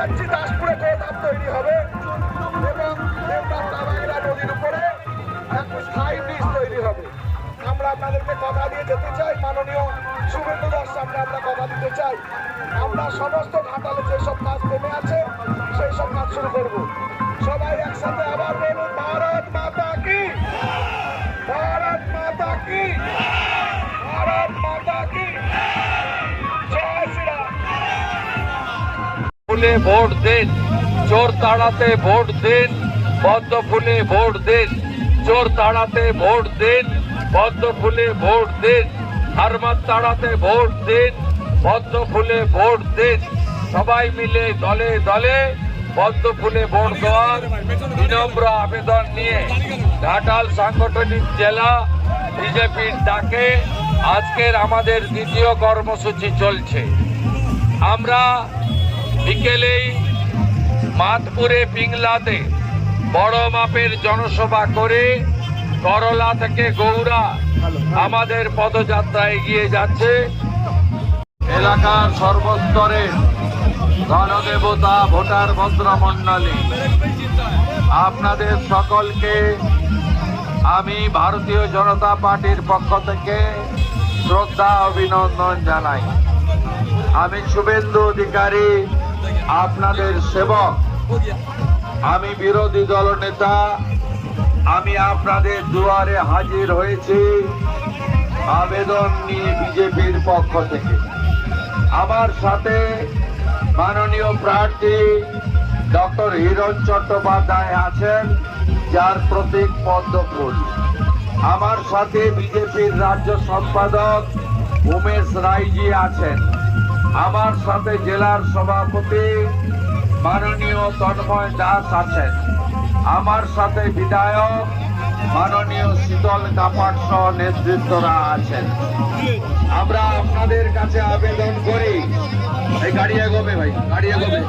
যাচ্ছি দাসপুরে গোদাম তৈরি হবে এবং নদীর উপরে স্থায়ী ব্রিজ তৈরি হবে। আমরা আপনাদেরকে কথা দিয়ে যেতে চাই। মাননীয় শুভেন্দু দাস সামনে আমরা কথা দিতে চাই। আমরা সমস্ত ঘাটালে যেসব কাজ নেমে আছে সেই সব কাজ শুরু করব। সবাই একসাথে আবার বলুন, ভারত মাতা ফুলে ভোট দিন। চোর তাড়াতে ভোট দিন পদ্ম ফুলে ভোট দিন। চোর তাড়াতে ভোট দিন পদ্ম ফুলে ভোট দিন। হারমাত তাড়াতে ভোট দিন পদ্ম ফুলে ভোট দিন। সবাই মিলে দলে দলে পদ্ম ফুলে ভোট দেওয়ার বিনম্র আবেদন নিয়ে ঘাটাল সাংগঠনিক জেলা বিজেপির ডাকে আজকের আমাদের দ্বিতীয় কর্মসূচি চলছে। আমরা বিকেলেই মাতপুরে পিংলাতে বড় মাপের জনসভা করে করলা থেকে গৌড়া আমাদের পদযাত্রা এগিয়ে যাচ্ছে। এলাকার সর্বস্তরে গণদেবতা ভোটার, ভদ্রমণ্ডলী। আপনাদের সকলকে আমি ভারতীয় জনতা পার্টির পক্ষ থেকে শ্রদ্ধা, অভিনন্দন জানাই। আমি শুভেন্দু অধিকারী আপনাদের সেবক। আমি বিরোধী দল নেতা আমি আপনাদের দুয়ারে হাজির হয়েছি আবেদন নিয়ে বিজেপির পক্ষ থেকে। আমার সাথে মাননীয় প্রার্থী ডক্টর হিরণ চট্টোপাধ্যায় আছেন, যার প্রতীক পদ্ম ফুল। আমার সাথে বিজেপির রাজ্য সম্পাদক উমেশ রায়জি আছেন। আমার সাথে জেলার সভাপতি মাননীয় তন্ময় দাস আছেন। আমার সাথে বিধায়ক মাননীয় শীতল কাপাট সহ নেতৃত্বরা আছেন। আমরা আপনাদের কাছে আবেদন করি। এই গাড়ি এগোবে ভাই, গাড়ি এগোবে।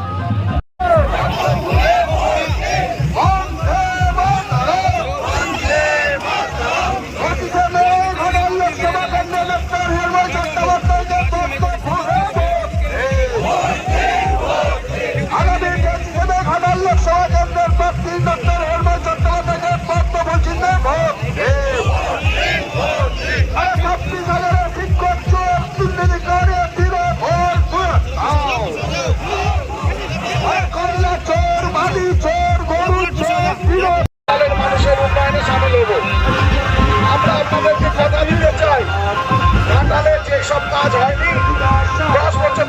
সব কাজ হয়নি। দশ বছর